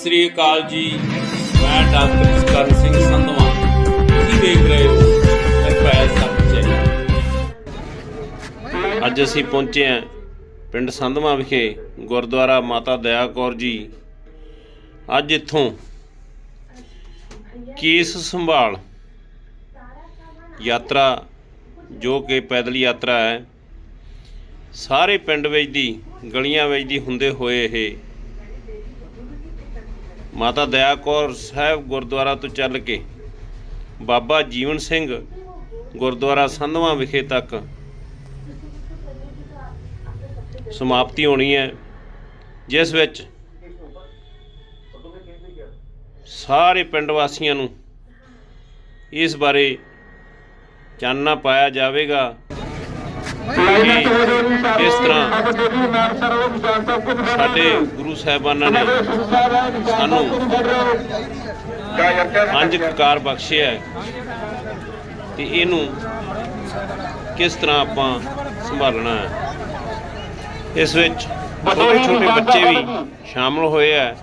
ਸਤਿ ਸ੍ਰੀ ਅਕਾਲ ਜੀ। ਮੈਂ ਡਾਕਟਰ ਜਸਕਰਨ ਸਿੰਘ ਸੰਧਵਾ। ਤੁਸੀਂ ਦੇਖ ਰਹੇ ਹੋ ਨਿਰਭੈ ਸੱਚ ਅੱਜ ਅਸੀਂ ਪਹੁੰਚੇ ਹਾਂ ਪਿੰਡ ਸੰਧਵਾ ਵਿਖੇ, ਗੁਰਦੁਆਰਾ ਮਾਤਾ ਦਇਆ ਕੌਰ ਜੀ। ਅੱਜ ਇੱਥੋਂ ਕੇਸ ਸੰਭਾਲ ਯਾਤਰਾ, ਜੋ ਕਿ ਪੈਦਲ ਯਾਤਰਾ ਹੈ, ਸਾਰੇ ਪਿੰਡ ਵਿੱਚ ਦੀ, ਗਲੀਆਂ ਵਿੱਚ ਦੀ ਹੁੰਦੇ ਹੋਏ ਇਹ ਮਾਤਾ ਦਇਆ ਕੌਰ ਸਾਹਿਬ ਗੁਰਦੁਆਰਾ ਤੋਂ ਚੱਲ ਕੇ ਬਾਬਾ ਜੀਵਨ ਸਿੰਘ ਗੁਰਦੁਆਰਾ ਸੰਧਵਾ ਵਿਖੇ ਤੱਕ ਸਮਾਪਤੀ ਹੋਣੀ ਹੈ, ਜਿਸ ਵਿੱਚ ਸਾਰੇ ਪਿੰਡ ਵਾਸੀਆਂ ਨੂੰ ਇਸ ਬਾਰੇ ਚਾਨਣਾ ਪਾਇਆ ਜਾਵੇਗਾ। ਕਿ ਇਸ ਤਰ੍ਹਾਂ ਸਾਡੇ ਗੁਰੂ ਸਾਹਿਬਾਨਾਂ ਨੇ ਸਾਨੂੰ ਪੰਜ ਕਕਾਰ ਬਖਸ਼ਿਆ ਹੈ ਤੇ ਇਹਨੂੰ ਕਿਸ ਤਰ੍ਹਾਂ ਆਪਾਂ ਸੰਭਾਲਣਾ ਹੈ? ਇਸ ਵਿੱਚ ਛੋਟੇ ਛੋਟੇ ਬੱਚੇ ਵੀ ਸ਼ਾਮਲ ਹੋਏ ਆ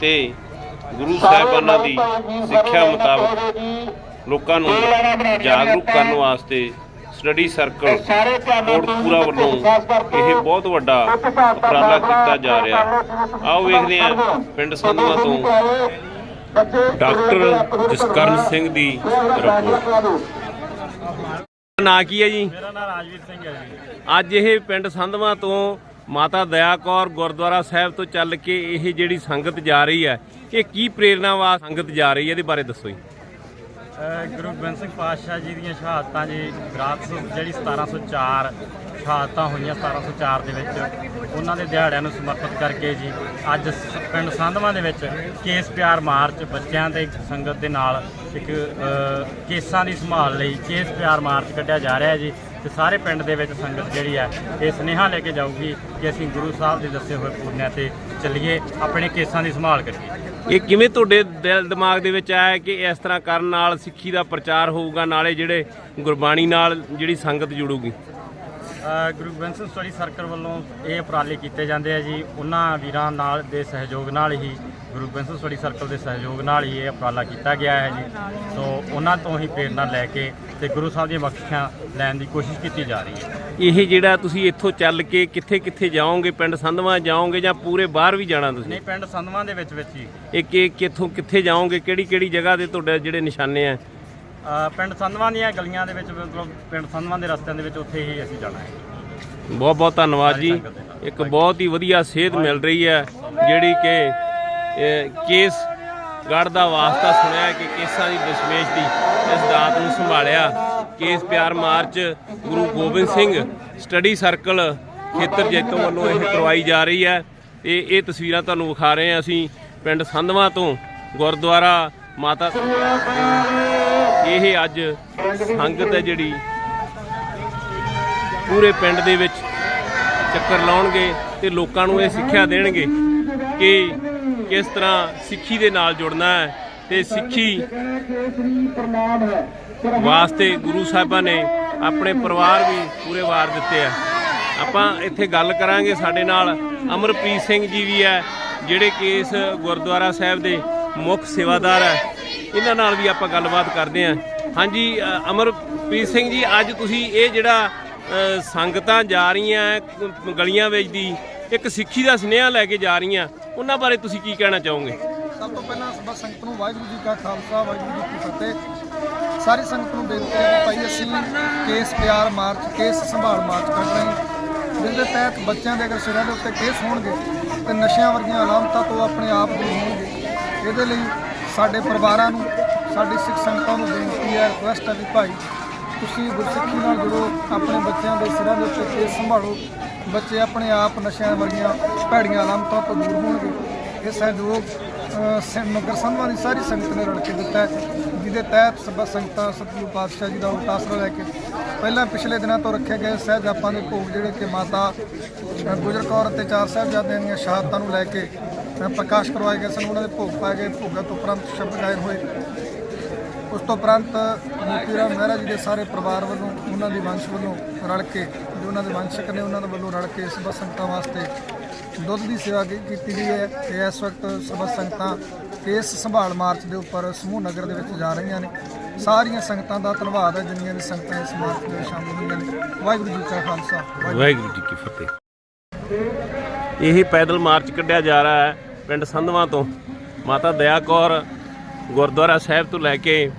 ਤੇ ਗੁਰੂ ਸਾਹਿਬਾਨਾਂ ਦੀ ਸਿੱਖਿਆ ਮੁਤਾਬਕ ਲੋਕਾਂ ਨੂੰ ਜਾਗਰੂਕ ਕਰਨ ਵਾਸਤੇ ਸਟੱਡੀ ਸਰਕਲ ਕੋਟਪੂਰਾ ਵੱਲੋਂ ਇਹ ਬਹੁਤ ਵੱਡਾ ਉਪਰਾਲਾ ਕੀਤਾ ਜਾ ਰਿਹਾ। ਆਓ ਵੇਖਦੇ ਹਾਂ ਪਿੰਡ ਸੰਧਵਾ ਤੋਂ। ਡਾਕਟਰ ਜਸਕਰਨ ਸਿੰਘ ਦੀ ਰਿਪੋਰਟ ਨਾਂ ਕੀ ਹੈ ਜੀ? ਮੇਰਾ ਨਾਮ ਰਾਜਵੀਰ ਸਿੰਘ ਹੈ ਜੀ। ਅੱਜ ਇਹ ਪਿੰਡ ਸੰਧਵਾ ਤੋਂ ਮਾਤਾ ਦਇਆ ਕੌਰ ਗੁਰਦੁਆਰਾ ਸਾਹਿਬ ਤੋਂ ਚੱਲ ਕੇ ਇਹ ਜਿਹੜੀ ਸੰਗਤ ਜਾ ਰਹੀ ਹੈ ਇਹ ਕੀ ਪ੍ਰੇਰਨਾ ਵਾ ਸੰਗਤ ਜਾ ਰਹੀ ਹੈ? ਇਹਦੇ ਬਾਰੇ ਦੱਸੋ ਜੀ। ਗੁਰੂ ਗੋਬਿੰਦ ਸਿੰਘ ਪਾਤਸ਼ਾਹ ਜੀ ਦੀਆਂ ਸ਼ਹਾਦਤਾਂ ਜੀ, ਰਾਤ ਨੂੰ ਜਿਹੜੀ 1704 ਸ਼ਹਾਦਤਾਂ ਹੋਈਆਂ 1704 ਦੇ ਵਿੱਚ, ਉਹਨਾਂ ਦੇ ਦਿਹਾੜਿਆਂ ਨੂੰ ਸਮਰਪਿਤ ਕਰਕੇ ਜੀ, ਅੱਜ ਸ- ਪਿੰਡ ਸੰਧਵਾਂ ਦੇ ਵਿੱਚ ਕੇਸ ਪਿਆਰ ਮਾਰਚ ਬੱਚਿਆਂ ਦੇ ਸੰਗਤ ਦੇ ਨਾਲ ਇੱਕ ਕੇਸਾਂ ਦੀ ਸੰਭਾਲ ਲਈ ਕੇਸ ਪਿਆਰ ਮਾਰਚ ਕੱਢਿਆ ਜਾ ਰਿਹਾ ਜੀ, ਤੇ ਸਾਰੇ ਪਿੰਡ ਦੇ ਵਿੱਚ ਸੰਗਤ ਜਿਹੜੀ ਹੈ, ਇਹ ਸੁਨੇਹਾ ਲੈ ਕੇ ਜਾਊਗੀ ਕਿ ਅਸੀਂ ਗੁਰੂ ਸਾਹਿਬ ਦੇ ਦੱਸੇ ਹੋਏ ਪੂਰਨਿਆਂ ਤੇ ਚੱਲੀਏ, ਆਪਣੇ ਕੇਸਾਂ ਦੀ ਸੰਭਾਲ ਕਰੀਏ। ਇਹ ਕਿਵੇਂ ਤੁਹਾਡੇ ਦਿਲ ਦਿਮਾਗ ਦੇ ਵਿੱਚ ਆਇਆ ਕਿ ਇਸ ਤਰ੍ਹਾਂ ਕਰਨ ਨਾਲ ਸਿੱਖੀ ਦਾ ਪ੍ਰਚਾਰ ਹੋਊਗਾ, ਨਾਲੇ ਜਿਹੜੇ ਗੁਰਬਾਣੀ ਨਾਲ ਜਿਹੜੀ ਸੰਗਤ ਜੁੜੂਗੀ? ਗੁਰੂ ਗ੍ਰੰਥ ਸਿੰਘ ਸਟੱਡੀ ਸਰਕਲ ਵੱਲੋਂ ਇਹ ਉਪਰਾਲੇ ਕੀਤੇ ਜਾਂਦੇ ਆ ਜੀ। ਉਹਨਾਂ ਵੀਰਾਂ ਨਾਲ ਦੇ ਸਹਿਯੋਗ ਨਾਲ ਹੀ ਗੁਰੂ ਗ੍ਰੰਥ ਸਿੰਘ ਸਟੱਡੀ ਸਰਕਲ ਦੇ ਸਹਿਯੋਗ ਨਾਲ ਹੀ ਇਹ ਉਪਰਾਲਾ ਕੀਤਾ ਗਿਆ ਹੈ ਜੀ। ਸੋ ਉਹਨਾਂ ਤੋਂ ਹੀ ਪ੍ਰੇਰਣਾ ਲੈ ਕੇ ਤੇ ਗੁਰੂ ਸਾਹਿਬ ਦੀਆਂ ਬਖਸ਼ਿਸ਼ਾਂ ਲੈਣ ਦੀ ਕੋਸ਼ਿਸ਼ ਕੀਤੀ ਜਾ ਰਹੀ ਹੈ। ਇਹ ਜਿਹੜਾ ਤੁਸੀਂ ਇੱਥੋਂ ਚੱਲ ਕੇ ਕਿੱਥੇ ਕਿੱਥੇ ਜਾਓਗੇ? ਪਿੰਡ ਸੰਧਵਾ ਜਾਓਗੇ ਜਾਂ ਪੂਰੇ ਬਾਹਰ ਵੀ ਜਾਣਾ ਤੁਸੀਂ? ਨਹੀਂ ਪਿੰਡ ਸੰਧਵਾਂ ਦੇ ਵਿੱਚ ਵਿੱਚ ਹੀ। ਇਹ ਕਿ ਕਿੱਥੋਂ ਕਿੱਥੇ ਜਾਓਗੇ? ਕਿਹੜੀ ਕਿਹੜੀ ਜਗ੍ਹਾ ਤੇ ਤੁਹਾਡੇ ਜਿਹੜੇ ਨਿਸ਼ਾਨੇ ਆ? ਅ, ਪਿੰਡ ਸੰਧਵਾਂ ਦੀਆਂ ਗਲੀਆਂ ਦੇ ਵਿੱਚ ਮਤਲਬ ਪਿੰਡ ਸੰਧਵਾਂ ਦੇ ਰਸਤਿਆਂ ਦੇ ਵਿੱਚ ਉੱਥੇ ਹੀ ਅਸੀਂ ਜਾਣਾ ਹੈ। ਬਹੁਤ ਬਹੁਤ ਧੰਨਵਾਦ ਜੀ। ਇੱਕ ਬਹੁਤ ਹੀ ਵਧੀਆ ਸੇਧ ਮਿਲ ਰਹੀ ਹੈ ਜਿਹੜੀ ਕਿ ਇਹ, ਕੇਸ ਗੜ ਦਾ ਵਾਸਤਾ ਸੁਣਿਆ ਕਿ ਕੇਸਾਂ ਦੀ ਦਸ਼ਮੇਸ਼ ਦੀ ਇਸ ਦਾਤ ਨੂੰ ਸੰਭਾਲਿਆ। ਕੇਸ ਪਿਆਰ march, Guru Gobind Singh study circle ਖੇਤਰ ਜੈਤੋਂ ਵੱਲੋਂ ਇਹ ਕਰਵਾਈ ਜਾ ਰਹੀ ਹੈ। ਤੇ ਇਹ ਤਸਵੀਰਾਂ ਤੁਹਾਨੂੰ ਵਿਖਾ ਰਹੇ ਹਾਂ ਅਸੀਂ ਪਿੰਡ ਸੰਧਵਾ ਤੋਂ ਗੁਰਦੁਆਰਾ ਮਾਤਾ ਇਹ ਅੱਜ ਸੰਗਤ ਹੈ ਜਿਹੜੀ ਪੂਰੇ ਪਿੰਡ ਦੇ ਵਿੱਚ ਚੱਕਰ ਲਾਉਣਗੇ ਤੇ ਲੋਕਾਂ ਨੂੰ ਇਹ ਸਿੱਖਿਆ ਦੇਣਗੇ ਕਿ ਕਿਸ ਤਰ੍ਹਾਂ ਸਿੱਖੀ ਦੇ ਨਾਲ ਜੁੜਨਾ ਹੈ ਤੇ ਸਿੱਖੀ ਵਾਸਤੇ ਗੁਰੂ ਸਾਹਿਬਾਂ ਨੇ ਆਪਣੇ ਪਰਿਵਾਰ ਵੀ ਪੂਰੇ ਵਾਰ ਦਿੱਤੇ ਆ। ਆਪਾਂ ਇੱਥੇ ਗੱਲ ਕਰਾਂਗੇ ਸਾਡੇ ਨਾਲ ਅਮਰਪ੍ਰੀਤ ਸਿੰਘ ਜੀ ਵੀ ਹੈ, ਜਿਹੜੇ ਕਿ ਇਸ ਗੁਰਦੁਆਰਾ ਸਾਹਿਬ ਦੇ ਮੁੱਖ ਸੇਵਾਦਾਰ ਹੈ। ਇਹਨਾਂ ਨਾਲ ਵੀ ਆਪਾਂ ਗੱਲਬਾਤ ਕਰਦੇ ਹਾਂ। ਹਾਂਜੀ ਅਮਰਪ੍ਰੀਤ ਸਿੰਘ ਜੀ, ਅੱਜ ਤੁਸੀਂ ਇਹ ਜਿਹੜਾ ਸੰਗਤਾਂ ਜਾ ਰਹੀਆਂ ਗਲੀਆਂ ਵਿੱਚ ਦੀ, ਇੱਕ ਸਿੱਖੀ ਦਾ ਸੁਨੇਹਾ ਲੈ ਕੇ ਜਾ ਰਹੀਆਂ, ਉਹਨਾਂ ਬਾਰੇ ਤੁਸੀਂ ਕੀ ਕਹਿਣਾ ਚਾਹੋਗੇ? ਸਭ ਤੋਂ ਪਹਿਲਾਂ ਸਭ ਸੰਗਤ ਨੂੰ ਵਾਹਿਗੁਰੂ ਜੀ ਕਾ ਖਾਲਸਾ, ਵਾਹਿਗੁਰੂ ਜੀ ਕੀ ਫਤਿਹ। ਸਾਰੀ ਸੰਗਤ ਨੂੰ ਬੇਨਤੀ ਹੈ ਕਿ ਭਾਈ ਅਸੀਂ ਕੇਸ ਪਿਆਰ ਮਾਰਚ ਕੇਸ ਸੰਭਾਲ ਮਾਰਚ ਕੱਢ ਰਹੇ ਹਾਂ ਜਿਸ ਦੇ ਤਹਿਤ ਬੱਚਿਆਂ ਦੇ ਅਗਰ ਸਿਰਾਂ ਦੇ ਉੱਤੇ ਕੇਸ ਹੋਣਗੇ ਤੇ ਨਸ਼ਿਆਂ ਵਰਗੀਆਂ ਅਲਾਮਤਾਂ ਤੋਂ ਆਪਣੇ ਆਪ ਦੂਰ ਹੋਣਗੇ। ਇਹਦੇ ਲਈ ਸਾਡੇ ਪਰਿਵਾਰਾਂ ਨੂੰ ਸਾਡੀ ਸਿੱਖ ਸੰਗਤਾਂ ਨੂੰ ਬੇਨਤੀ ਹੈ ਰਿਕੁਐਸਟ ਹੈ ਵੀ ਭਾਈ ਤੁਸੀਂ ਗੁਰਸਿੱਖੀ ਨਾਲ ਜੁੜੋ ਆਪਣੇ ਬੱਚਿਆਂ ਦੇ ਸਿਰਾਂ ਦੇ ਉੱਤੇ ਕੇਸ ਸੰਭਾਲੋ। ਬੱਚੇ ਆਪਣੇ ਆਪ ਨਸ਼ਿਆਂ ਵਰਗੀਆਂ ਭੈੜੀਆਂ ਅਲਾਮਤਾਂ ਤੋਂ ਦੂਰ ਹੋਣਗੇ। ਇਹ ਸਹਿਯੋਗ ਅ, ਸ- ਨਗਰ ਸੰਧਵਾਂ ਦੀ ਸਾਰੀ ਸੰਗਤ ਨੇ ਰਲ ਕੇ ਦਿੱਤਾ ਜਿਹਦੇ ਤਹਿਤ ਸਭ ਸੰਗਤਾਂ, ਸਤਿਗੁਰੂ ਪਾਤਸ਼ਾਹ ਜੀ ਦਾ ਉਲਟਾ ਲੈ ਕੇ ਪਹਿਲਾਂ ਪਿਛਲੇ ਦਿਨਾਂ ਤੋਂ ਰੱਖੇ ਗਏ ਸਹਿਜਾਪਾਂ ਦੇ ਭੋਗ ਜਿਹੜੇ ਕਿ ਮਾਤਾ ਗੁਜਰ ਕੌਰ ਅਤੇ ਚਾਰ ਸਾਹਿਬਜ਼ਾਦਿਆਂ ਦੀਆਂ ਸ਼ਹਾਦਤਾਂ ਨੂੰ ਲੈ ਕੇ ਪ੍ਰਕਾਸ਼ ਕਰਵਾਏ ਗਏ ਸਨ, ਉਹਨਾਂ ਦੇ ਭੋਗ ਪਾਏ ਗਏ, ਭੋਗਾਂ ਤੋਂ ਉਪਰੰਤ ਸ਼ਬਦ ਗਾਇਨ ਹੋਏ। ਉਸ ਤੋਂ ਉਪਰੰਤ ਮੋਤੀ ਰਾਮ ਮਹਿਰਾ ਜੀ ਦੇ ਸਾਰੇ ਪਰਿਵਾਰ ਵੱਲੋਂ, ਉਹਨਾਂ ਦੀ ਵੰਸ਼ ਵੱਲੋਂ ਰਲ ਕੇ, ਜੋ ਉਹਨਾਂ ਦੇ ਵੰਸ਼ਕ ਨੇ, ਉਹਨਾਂ ਦੇ ਵੱਲੋਂ ਰਲ ਕੇ ਸਭਾ ਸੰਗਤਾਂ ਵਾਸਤੇ ਦੁੱਧ ਦੀ ਸੇਵਾ ਕੀਤੀ ਗਈ ਹੈ। ਤੇ ਇਸ ਵਕਤ ਸਭਾ ਸੰਗਤਾਂ ਇਸ ਸੰਭਾਲ ਮਾਰਚ ਦੇ ਉੱਪਰ ਸਮੂਹ ਨਗਰ ਦੇ ਵਿੱਚ ਜਾ ਰਹੀਆਂ ਨੇ। ਸਾਰੀਆਂ ਸੰਗਤਾਂ ਦਾ ਧੰਨਵਾਦ ਹੈ, ਜਿੰਨੀਆਂ ਵੀ ਸੰਗਤਾਂ ਇਸ ਮਾਰਚ ਦੇ ਵਿੱਚ ਸ਼ਾਮਲ ਹੋਈਆਂ ਨੇ। ਵਾਹਿਗੁਰੂ ਜੀ ਕਾ ਖਾਲਸਾ ਵਾਹਿਗੁਰੂ ਜੀ ਕੀ ਫਤਿਹ। ਇਹ ਪੈਦਲ ਮਾਰਚ ਕੱਢਿਆ ਜਾ ਰਿਹਾ ਹੈ ਪਿੰਡ ਸੰਧਵਾਂ ਤੋਂ। ਮਾਤਾ ਦਇਆ ਕੌਰ ਗੁਰਦੁਆਰਾ ਸਾਹਿਬ ਤੋਂ ਲੈ ਕੇ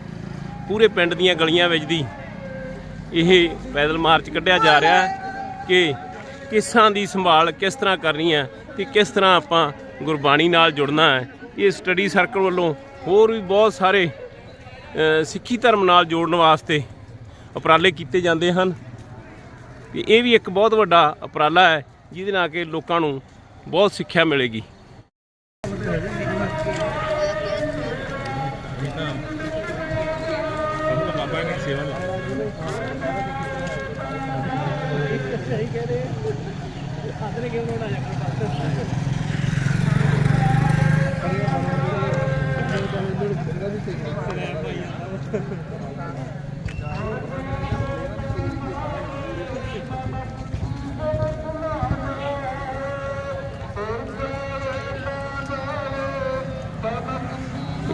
ਪੂਰੇ ਪਿੰਡ ਦੀਆਂ ਗਲੀਆਂ ਵਿੱਚ ਦੀ ਇਹ ਪੈਦਲ ਮਾਰਚ ਕੱਢਿਆ ਜਾ ਰਿਹਾ ਹੈ ਕਿ ਕਿਸਾਂ ਦੀ ਸੰਭਾਲ ਕਿਸ ਤਰ੍ਹਾਂ ਕਰਨੀ ਹੈ ਤੇ ਕਿਸ ਤਰ੍ਹਾਂ ਆਪਾਂ ਗੁਰਬਾਣੀ ਨਾਲ ਜੁੜਨਾ ਹੈ। ਇਹ ਸਟੱਡੀ ਸਰਕਲ ਵੱਲੋਂ ਹੋਰ ਵੀ ਬਹੁਤ ਸਾਰੇ ਸਿੱਖੀ ਧਰਮ ਨਾਲ ਜੋੜਨ ਵਾਸਤੇ ਉਪਰਾਲੇ ਕੀਤੇ ਜਾਂਦੇ ਹਨ। ਤੇ ਇਹ ਵੀ ਇੱਕ ਬਹੁਤ ਵੱਡਾ ਉਪਰਾਲਾ ਹੈ, ਜਿਹਦੇ ਨਾਲ ਕਿ ਲੋਕਾਂ ਨੂੰ ਬਹੁਤ ਸਿੱਖਿਆ ਮਿਲੇਗੀ।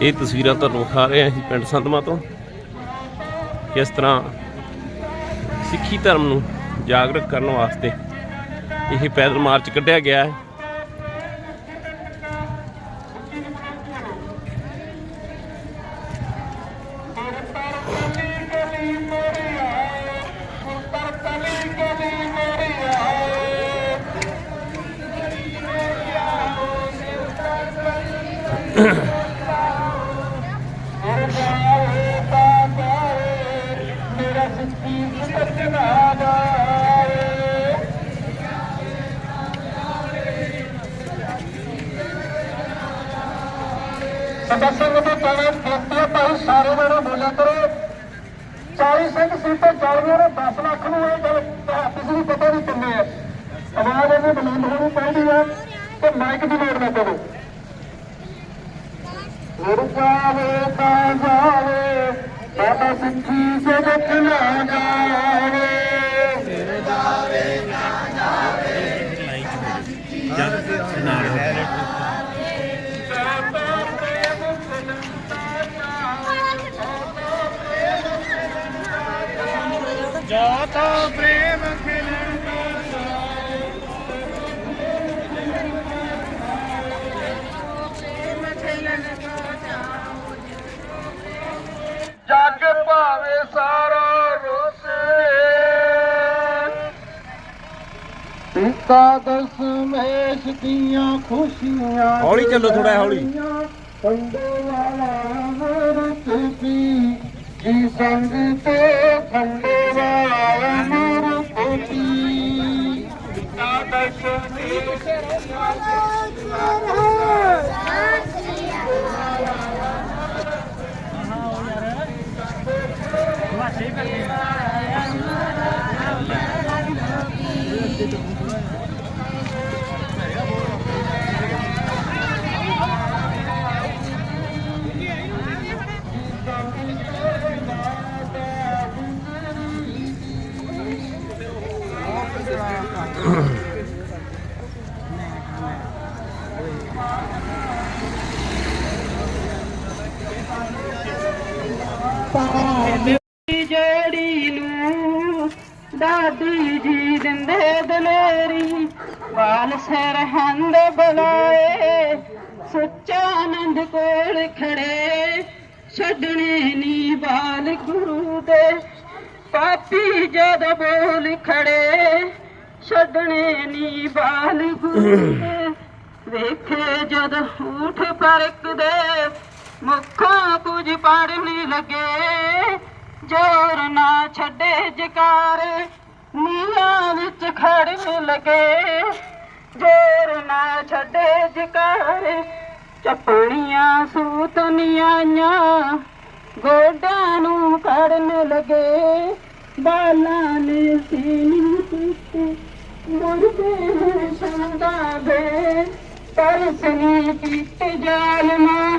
ਇਹ ਤਸਵੀਰਾਂ ਤੁਹਾਨੂੰ ਵਿਖਾ ਰਹੇ ਹਾਂ ਅਸੀਂ ਪਿੰਡ ਸੰਧਮਾ ਤੋਂ ਕਿਸ ਤਰ੍ਹਾਂ ਸਿੱਖੀ ਧਰਮ ਨੂੰ ਜਾਗਰਤ ਕਰਨ ਵਾਸਤੇ ਇਹ ਪੈਦਲ ਮਾਰਚ ਕੱਢਿਆ ਗਿਆ ਹੈ। ਆਵਾਜ਼ ਬੁਲੰਦ ਹੋਣੀ ਚਾਹੀਦੀ ਹੈ ਤੇ ਮਾਈਕ ਦੀ ਲੋੜ ਨਾ ਪਵੇ ਮੁੜ ਜਾਵੇ ਤਾਂ ਜਾਵੇ ਬਾਬਾ ਸਿੱਖੀ ਸੇ ਦੇਖਣਾ ਜਾਵੇ ਪਿਤਾ ਦਸਮੇਸ਼ ਦੀਆਂ ਖੁਸ਼ੀਆਂ ਹੌਲੀ ਚੱਲੋ ਥੋੜ੍ਹਾ ਹੌਲੀ। ਕੰਡੇ ਵਾਲਾ ਮਰਤ ਪੀ ਜੀ ਸੰਗ ਤੇ ਖੰਡੇ ਵਾਲਾ ਮਰਤ ਪੀ ਪਿਤਾ ਦਸਮੇਸ਼ ਜਿਹੜੀ ਨੂੰ ਦਾਦੀ ਜੀ ਦਿੰਦੇ ਦਲੇਰੀ। ਬਾਲ ਸਰਹੰਦ ਬੁਲਾਏ, ਸੁੱਚਾ ਆਨੰਦ ਕੋਲ ਖੜੇ। ਛੱਡਣੇ ਨੀ ਬਾਲ ਗੁਰੂ ਦੇ, ਪਾਪੀ ਜਦ ਬੋਲ ਖੜੇ। ਛੱਡਣੇ ਨੀ ਬਾਲ ਗੁਰੂ ਦੇ, ਵੇਖੇ ਜਦ ਊਠ ਪਰਕਦੇ ਮੁੱਖਾਂ ਕੁਝ ਪੜਨ ਲੱਗੇ। ਜੋਰ ਨਾ ਛੱਡੇ ਜਕਾਰ ਨੀਆਂ ਵਿੱਚ ਖੜਨ ਲੱਗੇ। ਜੋਰ ਨਾ ਛੱਡੇ ਜਕਾਰ ਚੱਪਣੀਆਂ ਸੂਤਨੀਆਂ ਗੋਡਾਂ ਨੂੰ ਖੜਨ ਲੱਗੇ। ਬਾਲਾਂ ਨੇ ਸੀਨੀ ਕੀਤੇ, ਮੁਰਦੇ ਸੰਦਾ ਦੇ। ਪਰਸਨੀ ਕੀਤੇ ਜਾਲਮਾ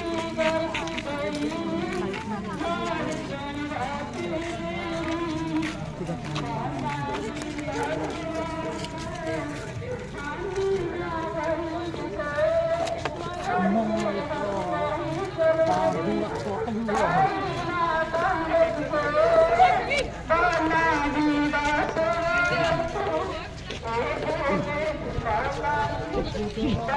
ਛੰਦਾ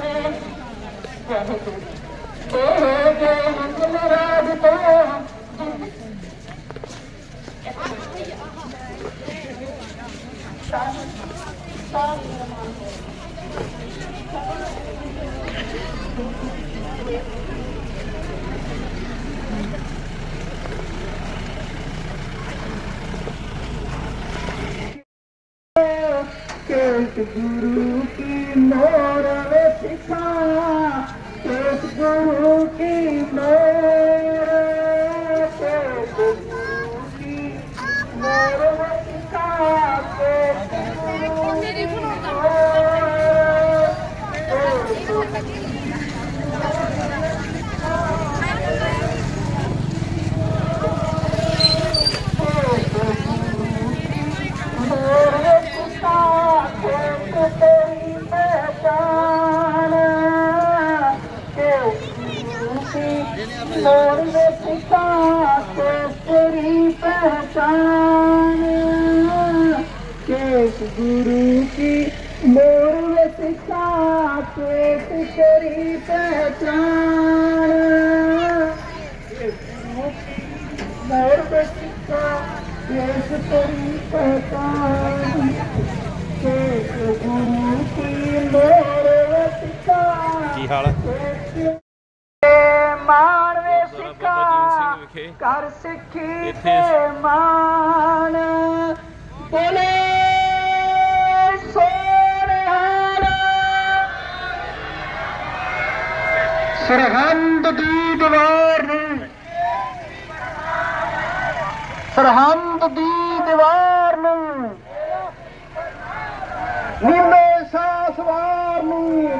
ਦੇ Guru ਕੀ ਹਾਲ ਹੈ ਮਾਣ ਵੇ ਗੁਰਦੁਆਰਾ ਸਿੱਖਾ ਕਰ ਸਿੱਖੀ ਤੇ ਮਾਣ। ਬੋਲੇ ਸਰਹੰਦ ਦੀ ਦੀਵਾਰ ਨੂੰ। ਸਰਹੰਦ ਦੀ ਦੀਵਾਰ ਨੂੰ ਨੀਲੇ ਸਾਸਵਾਰ ਨੂੰ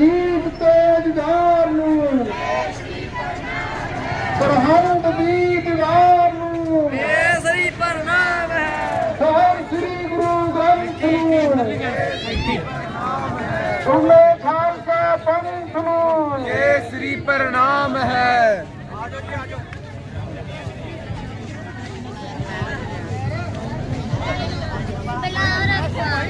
ਅਜੀਬ ਤੇਜਦਾਰ ਨੂੰ ਸਰਹੰਦ ਦੀ ਦੀਵਾਰ ਨੂੰ ਇਹ ਸ੍ਰੀ ਪ੍ਰਣਾਮ ਹੈ ਸਹਿਬ ਸ੍ਰੀ ਗੁਰੂ ਗ੍ਰੰਥ ਨੂੰ ਸੁਣੇ ਖਾਲਸਾ ਪੰਥ ਨੂੰ ਇਹ ਸ੍ਰੀ ਪ੍ਰਣਾਮ ਹੈ ਚੱਲ ਵੀ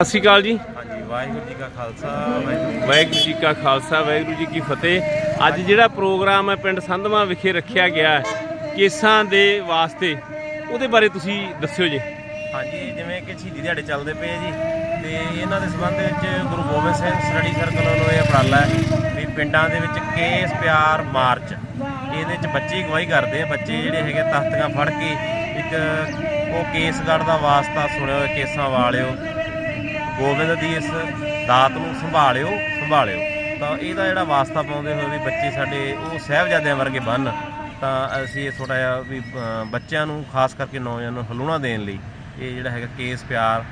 ਸਤਿ ਸ਼੍ਰੀ ਅਕਾਲ ਜੀ। ਹਾਂਜੀ ਵਾਹਿਗੁਰੂ ਜੀ ਕਾ ਖਾਲਸਾ ਵਾਹਿਗੁਰੂ ਜੀ ਕਾ ਖਾਲਸਾ ਵਾਹਿਗੁਰੂ ਜੀ ਕੀ ਫਤਿਹ। ਅੱਜ ਜਿਹੜਾ ਪ੍ਰੋਗਰਾਮ ਹੈ ਪਿੰਡ ਸੰਧਵਾ ਵਿਖੇ ਰੱਖਿਆ ਗਿਆ ਹੈ ਕੇਸਾਂ ਦੇ ਵਾਸਤੇ। ਉਹਦੇ ਬਾਰੇ ਤੁਸੀਂ ਦੱਸਿਓ ਜੀ। ਹਾਂਜੀ ਜਿਵੇਂ ਕਿ ਸ਼ਹੀਦੀ ਦਿਹਾੜੇ ਚੱਲਦੇ ਪਏ ਜੀ ਤੇ ਇਹਨਾਂ ਦੇ ਸੰਬੰਧ ਵਿੱਚ ਗੁਰੂ ਗੋਬਿੰਦ ਸਿੰਘ ਸਟੱਡੀ ਸਰਕਲ ਵੱਲੋਂ ਇਹ ਉਪਰਾਲਾ ਹੈ ਵੀ ਪਿੰਡਾਂ ਦੇ ਵਿੱਚ ਕੇਸ ਪਿਆਰ ਮਾਰਚ। ਇਹਦੇ ਵਿੱਚ ਬੱਚੇ ਅਗਵਾਈ ਕਰਦੇ ਆ ਬੱਚੇ ਜਿਹੜੇ ਹੈਗੇ ਤਖਤੀਆਂ ਫੜ ਕੇ ਇੱਕ ਉਹ ਕੇਸਗੜ੍ਹ ਦਾ ਵਾਸਤਾ ਸੁਣਿਓ ਕੇਸਾਂ ਵਾਲਿਓ। ਗੋਬਿੰਦ ਦੀ ਇਸ ਦਾਤ ਨੂੰ ਸੰਭਾਲਿਓ ਸੰਭਾਲਿਓ। ਤਾਂ ਇਹਦਾ ਜਿਹੜਾ ਵਾਸਤਾ ਪਾਉਂਦੇ ਹੋਏ ਵੀ ਬੱਚੇ ਸਾਡੇ ਉਹ ਸਾਹਿਬਜ਼ਾਦਿਆਂ ਵਰਗੇ ਬਣ, ਤਾਂ ਅਸੀਂ ਇਹ ਥੋੜਾ ਜਿਹਾ ਵੀ ਬੱਚਿਆਂ ਨੂੰ ਖਾਸ ਕਰਕੇ ਨੌਜਵਾਨਾਂ ਨੂੰ ਹਲੂਣਾ ਦੇਣ ਲਈ ਇਹ ਜਿਹੜਾ ਹੈਗਾ ਕੇਸ ਪਿਆਰ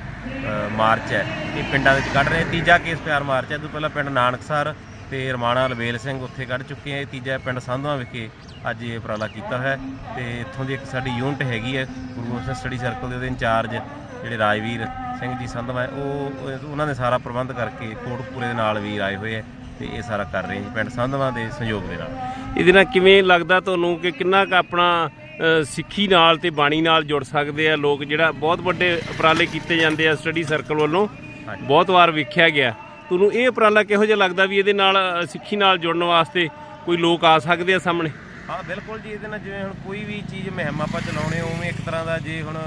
ਮਾਰਚ ਹੈ। ਇਹ ਪਿੰਡਾਂ ਵਿੱਚ ਕੱਢ ਰਹੇ, ਤੀਜਾ ਕੇਸ ਪਿਆਰ ਮਾਰਚ ਹੈ। ਇਹ ਤੋਂ ਪਹਿਲਾਂ ਪਿੰਡ ਨਾਨਕਸਰ ਤੇ ਰਮਾਣਾ ਲਵੇਲ ਸਿੰਘ ਉੱਥੇ ਕੱਢ ਚੁੱਕੇ ਆ। ਇਹ ਤੀਜਾ ਪਿੰਡ ਸੰਧਵਾਂ ਵਿਖੇ ਅੱਜ ਇਹ ਉਪਰਾਲਾ ਕੀਤਾ ਹੈ ਤੇ ਇੱਥੋਂ ਦੀ ਇੱਕ ਸਾਡੀ ਯੂਨਿਟ ਹੈਗੀ ਹੈ, ਗੁਰੂ ਗੋਬਿੰਦ ਸਿੰਘ ਸਟੱਡੀ ਸਰਕਲ ਦੇ ਉਹਦੇ ਇੰਚਾਰਜ ਜਿਹੜੇ ਰਾਜਵੀਰ ਸਿੰਘ ਜੀ ਸੰਧਵਾ ਹੈ, ਉਹ ਉਹ- ਉਹਨਾਂ ਨੇ ਸਾਰਾ ਪ੍ਰਬੰਧ ਕਰਕੇ ਕੋਟਪੂਰੇ ਦੇ ਨਾਲ ਵੀਰ ਆਏ ਹੋਏ ਹੈ ਤੇ ਇਹ ਸਾਰਾ ਕਰ ਰਹੇ ਜੀ ਪਿੰਡ ਸੰਧਵਾਂ ਦੇ ਸਹਿਯੋਗ ਦੇ ਨਾਲ। ਇਹਦੇ ਨਾਲ ਕਿਵੇਂ ਲੱਗਦਾ ਤੁਹਾਨੂੰ ਕਿ ਕਿੰਨਾ ਕੁ ਆਪਣਾ ਅ, ਸਿੱਖੀ ਨਾਲ ਤੇ ਬਾਣੀ ਨਾਲ ਜੁੜ ਸਕਦੇ ਆ ਲੋਕ? ਜਿਹੜਾ ਬਹੁਤ ਵੱਡੇ ਉਪਰਾਲੇ ਕੀਤੇ ਜਾਂਦੇ ਆ ਸਟੱਡੀ ਸਰਕਲ ਵੱਲੋਂ ਹਾਂਜੀ। ਬਹੁਤ ਵਾਰ ਵੇਖਿਆ ਗਿਆ। ਤੁਹਾਨੂੰ ਇਹ ਉਪਰਾਲਾ ਕਿਹੋ ਜਿਹਾ ਲੱਗਦਾ ਵੀ ਇਹਦੇ ਨਾਲ ਅ, ਸਿੱਖੀ ਨਾਲ ਜੁੜਨ ਵਾਸਤੇ ਕੋਈ ਲੋਕ ਆ ਸਕਦੇ ਆ ਸਾਹਮਣੇ? ਹਾਂ ਬਿਲਕੁਲ ਜੀ ਇਹਦੇ ਨਾਲ ਜਿਵੇਂ ਹੁਣ ਕੋਈ ਵੀ ਚੀਜ਼ ਮੁਹਿੰਮ ਆਪਾਂ ਚਲਾਉਣੇ ਉਵੇਂ ਇੱਕ ਤਰ੍ਹਾਂ ਦਾ ਜੇ ਹੁਣ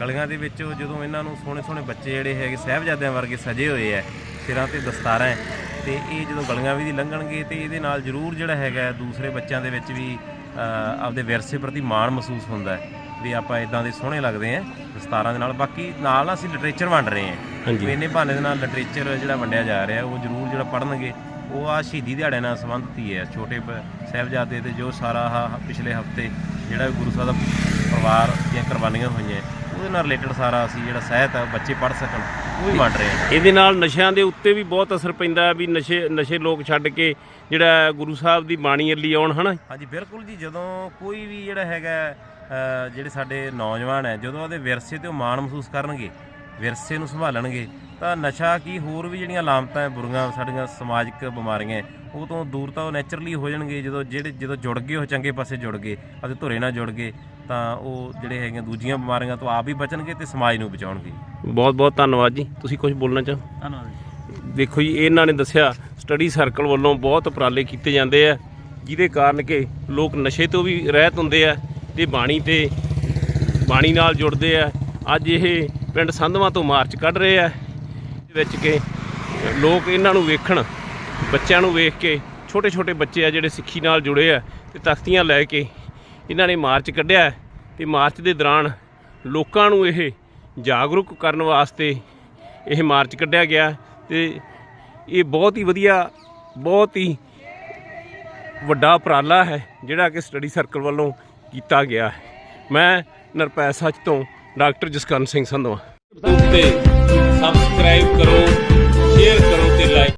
ਗਲੀਆਂ ਦੇ ਵਿੱਚ ਜਦੋਂ ਇਹਨਾਂ ਨੂੰ ਸੋਹਣੇ ਸੋਹਣੇ ਬੱਚੇ ਜਿਹੜੇ ਹੈਗੇ ਸਾਹਿਬਜ਼ਾਦਿਆਂ ਵਰਗੇ ਸਜੇ ਹੋਏ ਐ ਸਿਰਾਂ ਤੇ ਦਸਤਾਰਾਂ ਹੈ ਤੇ ਇਹ ਜਦੋਂ ਗਲੀਆਂ ਵੀ ਦੀ ਲੰਘਣਗੇ ਤੇ ਇਹਦੇ ਨਾਲ ਜ਼ਰੂਰ ਜਿਹੜਾ ਹੈਗਾ ਦੂਸਰੇ ਬੱਚਿਆਂ ਦੇ ਵਿੱਚ ਵੀ ਆਪਦੇ ਵਿਰਸੇ ਪ੍ਰਤੀ ਮਾਣ ਮਹਿਸੂਸ ਹੁੰਦਾ ਹੈ ਵੀ ਆਪਾਂ ਇਦਾਂ ਦੇ ਸੋਹਣੇ ਲੱਗਦੇ ਆ ਦਸਤਾਰਾਂ ਦੇ ਨਾਲ। ਬਾਕੀ ਨਾਲ ਨਾ ਅਸੀਂ ਲਿਟਰੇਚਰ ਵੰਡ ਰਹੇ। ਵੀ ਇੰਨੇ ਬਹਾਨੇ ਦੇ ਨਾਲ ਲਿਟਰੇਚਰ ਜਿਹੜਾ ਵੰਡਿਆ ਜਾ ਰਿਹਾ ਉਹ ਜ਼ਰੂਰ ਜਿਹੜਾ ਪੜ੍ਹਨਗੇ ਉਹ ਆ ਸ਼ਹੀਦੀ ਦਿਹਾੜੇ ਨਾਲ ਸੰਬੰਧਿਤ ਹੀ ਹੈ ਛੋਟੇ ਸਾਹਿਬਜ਼ਾਦੇ ਤੇ ਜੋ ਸਾਰਾ ਪਿਛਲੇ ਹਫ਼ਤੇ ਜਿਹੜਾ ਗੁਰੂ ਸਾਹਿਬ ਦਾ ਪਰਿਵਾਰ ਦੀਆਂ ਕੁਰਬਾਨੀਆਂ ਹੋਈਆਂ ਉਹਦੇ ਨਾਲ ਰਿਲੇਟਡ ਸਾਰਾ ਅਸੀਂ ਜਿਹੜਾ ਸਾਹਿਤ ਹੈ ਬੱਚੇ ਪੜ੍ਹ ਸਕਣ ਉਹ ਵੀ ਵੰਡ ਰਹੇ ਹਾਂ ਇਹਦੇ ਨਾਲ ਨਸ਼ਿਆਂ ਦੇ ਉੱਤੇ ਵੀ ਬਹੁਤ ਅਸਰ ਪੈਂਦਾ ਹੈ ਵੀ ਨਸ਼ੇ ਨਸ਼ੇ ਲੋਕ ਛੱਡ ਕੇ ਜਿਹੜਾ ਗੁਰੂ ਸਾਹਿਬ ਦੀ ਬਾਣੀ ਅੱਲੀ ਆਉਣ ਹਨਾ? ਹਾਂਜੀ ਬਿਲਕੁਲ ਜੀ ਜਦੋਂ ਕੋਈ ਵੀ ਜਿਹੜਾ ਹੈਗਾ ਜਿਹੜੇ ਸਾਡੇ ਨੌਜਵਾਨ ਹੈ ਜਦੋਂ ਉਹਦੇ ਵਿਰਸੇ ਤੇ ਉਹ ਮਾਣ ਮਹਿਸੂਸ ਕਰਨਗੇ ਵਿਰਸੇ ਨੂੰ ਸੰਭਾਲਣਗੇ ਤਾਂ ਨਸ਼ਾ ਕੀ ਹੋਰ ਵੀ ਜਿਹੜੀਆਂ ਲਾਮਤਾਂ ਹੈ ਬੁਰੀਆਂ ਸਾਡੀਆਂ ਸਮਾਜਿਕ ਬਿਮਾਰੀਆਂ ਉਹ ਤੋਂ ਦੂਰ ਤਾਂ ਉਹ ਨੇਚਰਲੀ ਹੋ ਜਾਣਗੇ ਜਦੋਂ ਜਿਹੜੇ ਜਦੋਂ ਜੁੜ ਗਏ ਉਹ ਚੰਗੇ ਪਾਸੇ ਜੁੜ ਗਏ ਅਤੇ ਧੁਰੇ ਨਾਲ ਜੁੜ ਗਏ। ਤਾਂ ਉਹ ਜਿਹੜੇ ਹੈਗੀਆਂ ਦੂਜੀਆਂ ਬਿਮਾਰੀਆਂ ਤੋਂ ਆਪ ਵੀ ਬਚਣਗੇ ਤੇ ਸਮਾਜ ਨੂੰ ਬਚਾਉਣਗੇ। ਬਹੁਤ ਬਹੁਤ ਧੰਨਵਾਦ ਜੀ। ਤੁਸੀਂ ਕੁਝ ਬੋਲਣਾ ਚਾਹੋ? ਧੰਨਵਾਦ ਦੇਖੋ ਜੀ ਇਹਨਾਂ ਨੇ ਦੱਸਿਆ ਸਟੱਡੀ ਸਰਕਲ ਵੱਲੋਂ ਬਹੁਤ ਉਪਰਾਲੇ ਕੀਤੇ ਜਾਂਦੇ ਆ ਜਿਹਦੇ ਕਾਰਨ ਕਿ ਲੋਕ ਨਸ਼ੇ ਤੋਂ ਵੀ ਰਹਿਤ ਹੁੰਦੇ ਆ ਤੇ ਬਾਣੀ ਤੇ ਬਾਣੀ ਨਾਲ ਜੁੜਦੇ ਆ। ਅੱਜ ਇਹ ਪਿੰਡ ਸੰਧਵਾਂ ਤੋਂ ਮਾਰਚ ਕੱਢ ਰਹੇ ਆ ਇਹਦੇ ਵਿੱਚ ਕਿ ਲੋਕ ਇਹਨਾਂ ਨੂੰ ਵੇਖਣ ਬੱਚਿਆਂ ਨੂੰ ਵੇਖ ਕੇ ਛੋਟੇ ਛੋਟੇ ਬੱਚੇ ਆ ਜਿਹੜੇ ਸਿੱਖੀ ਨਾਲ ਜੁੜੇ ਆ ਤੇ ਤਖਤੀਆਂ ਲੈ ਕੇ ਇਹਨਾਂ ਨੇ ਮਾਰਚ ਕੱਢਿਆ ਹੈ ਤੇ ਮਾਰਚ ਦੇ ਦੌਰਾਨ ਲੋਕਾਂ ਨੂੰ ਇਹ ਜਾਗਰੂਕ ਕਰਨ ਵਾਸਤੇ ਇਹ ਮਾਰਚ ਕੱਢਿਆ ਗਿਆ ਤੇ ਇਹ ਬਹੁਤ ਹੀ ਵਧੀਆ, ਬਹੁਤ ਹੀ ਵੱਡਾ ਉਪਰਾਲਾ ਹੈ ਜਿਹੜਾ ਕਿ ਸਟੱਡੀ ਸਰਕਲ ਵੱਲੋਂ ਕੀਤਾ ਗਿਆ ਹੈ। ਮੈਂ ਨਰਪੈ ਸੱਚ ਤੋਂ ਡਾਕਟਰ ਜਸਕਰਨ ਸਿੰਘ ਸੰਧਵਾ। ਤੇ ਸਬਸਕ੍ਰਾਈਬ ਕਰੋ ਸ਼ੇਅਰ ਕਰੋ।